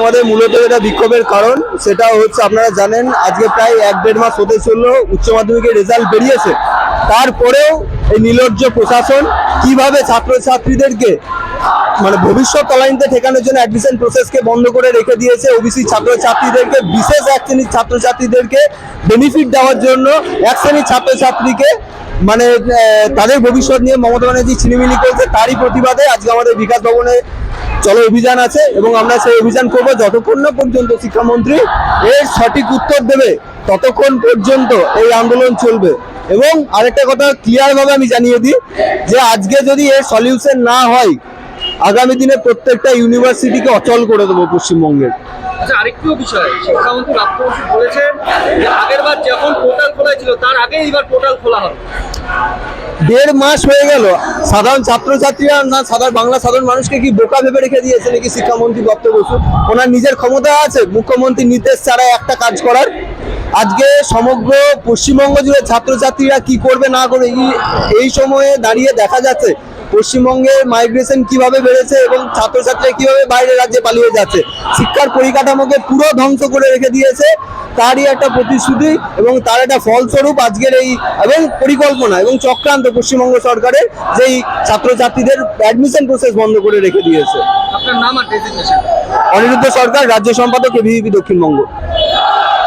আমাদের মূলত এটা বিক্ষোভের কারণ। সেটা হচ্ছে আপনারা জানেন, আজকে প্রায় এক দেড় মাস হতে চলল, উচ্চ মাধ্যমিকের রেজাল্ট বেরিয়েছে। তারপরেও এই নির্লজ্জ প্রশাসন কীভাবে ছাত্রছাত্রীদেরকে মানে ভবিষ্যৎ তলানিতে ঠেকানোর জন্য অ্যাডমিশন প্রসেসকে বন্ধ করে রেখে দিয়েছে ওবিসি ছাত্রছাত্রীদেরকে, বিশেষ এক শ্রেণির ছাত্রছাত্রীদেরকে বেনিফিট দেওয়ার জন্য এক শ্রেণির ছাত্রছাত্রীকে মানে তাদের ভবিষ্যৎ নিয়ে মমতা ব্যানার্জি ছিনিমিনি করেছে, তারই প্রতিবাদে আজকে আমাদের বিকাশ ভবনে চলো অভিযান আছে এবং আমরা সেই অভিযান করব যতক্ষণ না পর্যন্ত শিক্ষামন্ত্রী এর সঠিক উত্তর দেবে, ততক্ষণ পর্যন্ত এই আন্দোলন চলবে। এবং আরেকটা কথা ক্লিয়ার ভাবে আমি জানিয়ে দিই যে আজকে যদি এর সলিউশন না হয়, আগামী দিনে প্রত্যেকটা ইউনিভার্সিটিকে অচল করে দেবো পশ্চিমবঙ্গের। আচ্ছা আরেকটু বিষয়, শিক্ষামন্ত্রী যখন পোর্টাল খোলা ছিল, তার আগে এইবার পোর্টাল খোলা হবে। দেড় মাস হয়ে গেল। সাধারণ ছাত্রছাত্রীরা না, সাধারণ বাংলা সাধারণ মানুষকে কি বোকা ভেবে রেখে দিয়েছে নাকি শিক্ষামন্ত্রী দত্ত বসু ওনার নিজের ক্ষমতা আছে মুখ্যমন্ত্রীর নির্দেশ ছাড়া একটা কাজ করার। আজকে সমগ্র পশ্চিমবঙ্গ জুড়ে ছাত্রছাত্রীরা কি করবে না করবে এই সময়ে দাঁড়িয়ে দেখা যাচ্ছে পশ্চিমবঙ্গের মাইগ্রেশন কীভাবে বেড়েছে এবং ছাত্রছাত্রীরা কীভাবে বাইরের রাজ্যে পালিয়ে যাচ্ছে? শিক্ষার পরিকাঠামোকে পুরো ধ্বংস করে রেখে দিয়েছে। তারই একটা প্রতিশ্রুতি এবং তার একটা ফলস্বরূপ আজকের এই এবং পরিকল্পনা এবং চক্রান্ত পশ্চিমবঙ্গ সরকারের যেই ছাত্রছাত্রীদের অ্যাডমিশন প্রসেস বন্ধ করে রেখে দিয়েছে। আপনার নাম আর অনিরুদ্ধ সরকার রাজ্য সম্পাদক এবিভি দক্ষিণবঙ্গ।